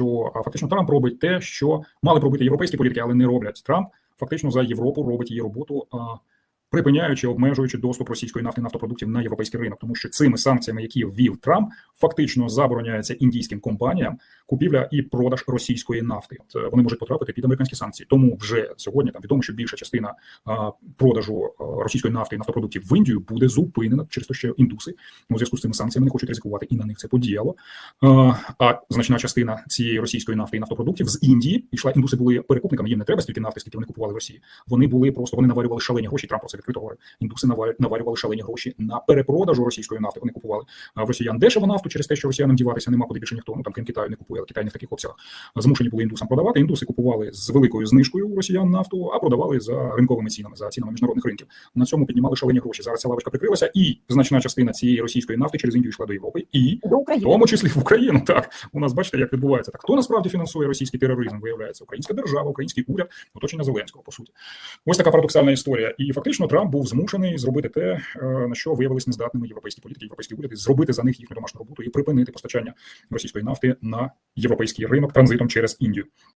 що фактично Трамп робить те, що мали б робити європейські політики, але не роблять. Трамп фактично за Європу робить її роботу. Припиняючи, обмежуючи доступ російської нафти нафтопродуктів на європейський ринок, тому що цими санкціями, які ввів Трамп, фактично забороняється індійським компаніям купівля і продаж російської нафти. Е, вони можуть потрапити під американські санкції. Тому вже сьогодні там відомо, що більша частина а, продажу російської нафти і нафтопродуктів в Індію буде зупинена через те, що індуси у зв'язку з цими санкціями не хочуть ризикувати, і на них це подіяло. А, значна частина цієї російської нафти і нафтопродуктів з Індії йшла. Індуси були перекупниками. Їм не треба стільки нафти, скільки вони купували в Росії. Вони були просто вони наварювали шалені гроші. Трамп про це відкрито говорить. Індуси наварю- наварювали шалені гроші на перепродажу російської нафти. Вони купували в росіян дешеву нафту через те, що росіянам діватися нема куди більше ніхто. Ну там крім Китаю не купує, але Китай не в таких обсягах. Змушені були індусам продавати. Індуси купували з великою знижкою у росіян нафту, а продавали за ринковими цінами, за цінами міжнародних ринків. На цьому піднімали шалені гроші. Зараз ця лавочка прикрилася, і значна частина цієї російської нафти через Індію йшла до Європи. І до в тому числі в Україну. Так у нас бачите, як відбувається. Так хто насправді фінансує російський тероризм? Виявляється, українська держава, український уряд, оточення Зеленського. По суті, ось така парадоксальна історія. І фактично Трамп був змушений зробити те, е, на що виявилися нездатними європейські політики, європейські уряди, зробити за них їхню домашню роботу і припинити постачання російської нафти на європейський ринок транзитом через Індію.